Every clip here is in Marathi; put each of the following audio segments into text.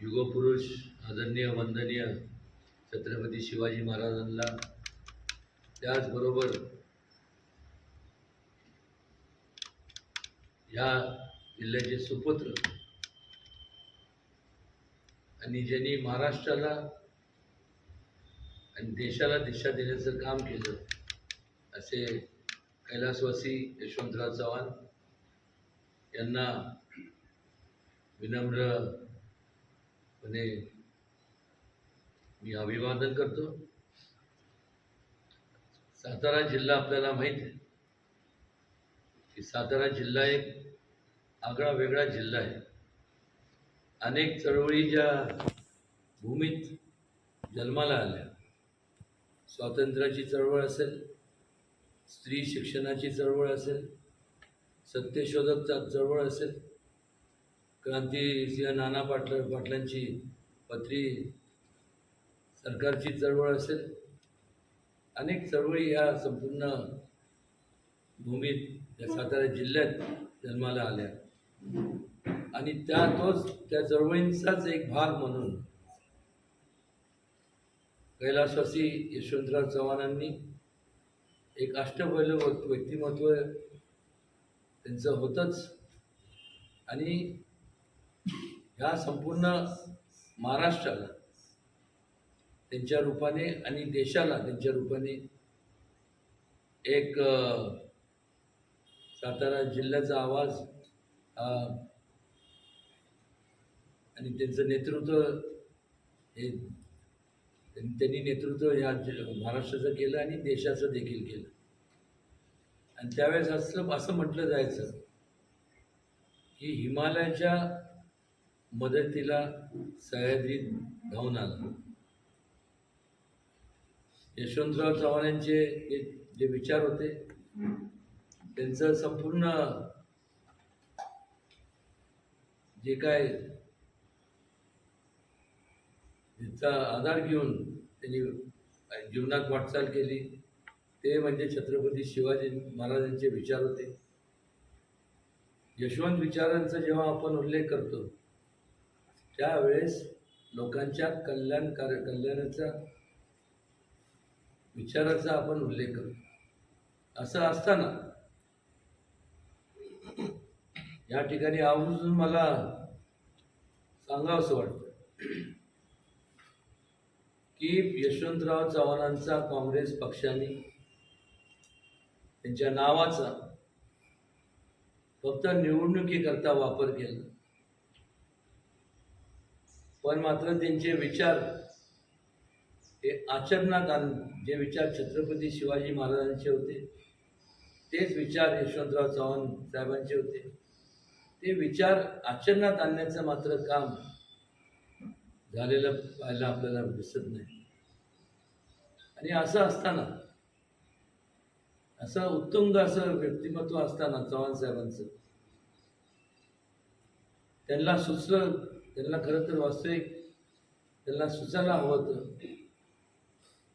युगपुरुष आदरणीय वंदनीय छत्रपती शिवाजी महाराजांना त्याचबरोबर या जिल्ह्याचे सुपुत्र आणि ज्यांनी महाराष्ट्राला आणि देशाला दिशा देण्याचं काम केलं असे कैलासवासी यशवंतराव चव्हाण यांना विनम्र आणि मी अभिवादन करतो. सातारा जिल्हा आपल्याला माहीत आहे की सातारा जिल्हा एक आगळा वेगळा जिल्हा आहे. अनेक चळवळी ज्या भूमीत जन्माला आल्या स्वातंत्र्याची चळवळ असेल स्त्री शिक्षणाची चळवळ असेल सत्यशोधक चळवळ असेल क्रांतिसिंह नाना पाटल पाटलांची पत्री सरकारची चळवळ असेल अनेक चळवळी ह्या संपूर्ण भूमीत या सातारा जिल्ह्यात जन्माला आल्या. आणि त्या तोच त्या चळवळींचाच एक भाग म्हणून कैलासवासी यशवंतराव चव्हाणांनी एक अष्टपैलू व्यक्तिमत्व त्यांचं होतंच. आणि ह्या संपूर्ण महाराष्ट्राला त्यांच्या रूपाने आणि देशाला त्यांच्या रूपाने एक सातारा जिल्ह्याचा आवाज आणि त्यांचं नेतृत्व हे त्यांनी नेतृत्व या महाराष्ट्राचं केलं आणि देशाचं देखील केलं. आणि त्यावेळेस असं असं म्हटलं जायचं की हिमालयाच्या मदतीला सह्याद्री धावून आला. यशवंतराव चव्हाणांचे जे जे विचार होते त्यांचं संपूर्ण जे काय त्यांचा आधार घेऊन त्यांनी जीवनात वाटचाल केली ते म्हणजे छत्रपती शिवाजी महाराजांचे विचार होते. यशवंत विचारांचा जेव्हा आपण उल्लेख करतो त्यावेळेस लोकांच्या कल्याण कार्य कल्याणाचा विचाराचा आपण उल्लेख करतो असं असताना या ठिकाणी आवर्जून मला सांगावंसं वाटतं की यशवंतराव चव्हाणांचा काँग्रेस पक्षाने त्यांच्या नावाचा फक्त निवडणुकीकरता वापर केला. पण मात्र त्यांचे विचार हे आचरणात आण जे विचार छत्रपती शिवाजी महाराजांचे होते तेच विचार यशवंतराव चव्हाण साहेबांचे होते. ते विचार आचरणात आणण्याचं मात्र काम झालेलं पाहायला आपल्याला दिसत नाही. आणि असं असताना असं उत्तुंग असं व्यक्तिमत्व असताना चव्हाण साहेबांचं त्यांना सुचलं त्यांना खरं तर वास्तविक त्यांना सुचायला हवं होतं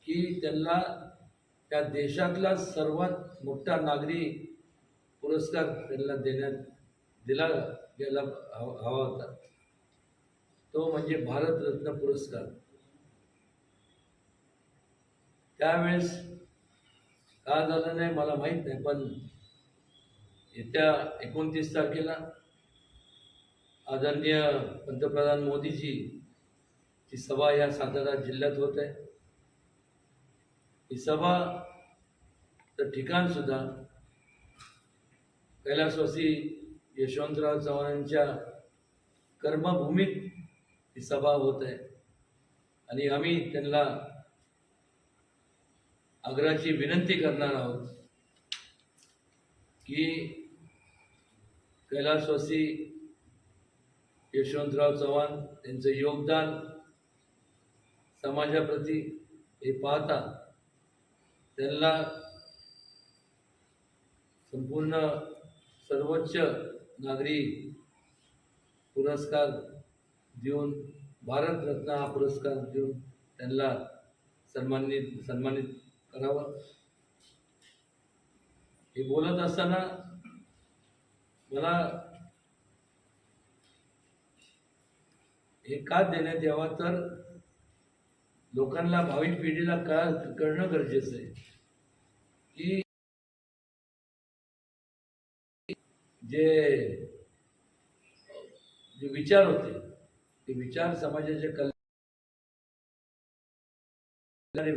की त्यांना त्या देशातला सर्वात मोठा नागरी पुरस्कार त्यांना देण्यात दिला गेला हवा हवा होता. तो म्हणजे भारतरत्न पुरस्कार. त्यावेळेस का झालं नाही मला माहीत नाही पण येत्या एकोणतीस तारखेला आदरणीय पंतप्रधान मोदीजी ची सभा या सातारा जिल्ह्यात होत आहे. ही सभा तर ठिकाणसुद्धा कैलासवासी यशवंतराव चव्हाणांच्या कर्मभूमीत ही सभा होत आहे. आणि आम्ही त्यांना आग्रहाची विनंती करणार आहोत की कैलासवासी यशवंतराव चव्हाण यांचं योगदान समाजाप्रती हे पाहता त्यांना संपूर्ण सर्वोच्च नागरी पुरस्कार देऊन भारतरत्न हा पुरस्कार देऊन त्यांना सन्मानित सन्मानित करावं. हे बोलत असताना मला हे का देण्यात यावा तर लोकांना भावी पिढीला का कळणं गरजेचं आहे. की जे जे विचार होते ते विचार समाजाच्या कल्याण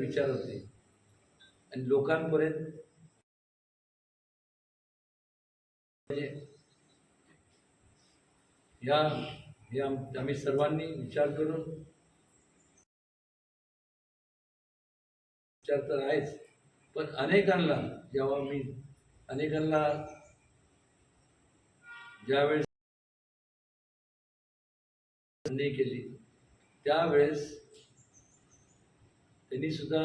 विचार होते. आणि लोकांपर्यंत म्हणजे या हे आम आम्ही सर्वांनी विचार करून विचार तर आहेच पण अनेकांना जेव्हा मी अनेकांना ज्यावेळेस संधी केली त्यावेळेस त्यांनी सुद्धा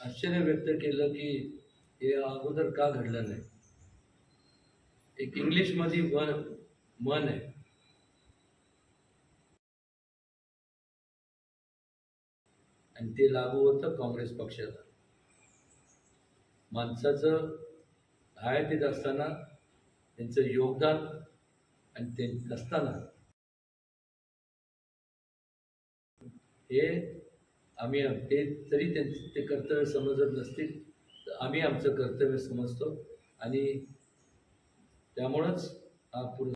आश्चर्य व्यक्त केलं की हे अगोदर का घडलं नाही. एक इंग्लिशमध्ये मन मन आहे. आणि ते लागू होतं काँग्रेस पक्षाला. माणसाचं हयातीत असताना त्यांचं योगदान आणि ते नसताना हे आम्ही ते तरी त्यांचे ते कर्तव्य समजत नसतील तर आम्ही आमचं कर्तव्य समजतो आणि त्यामुळंच हा पुढे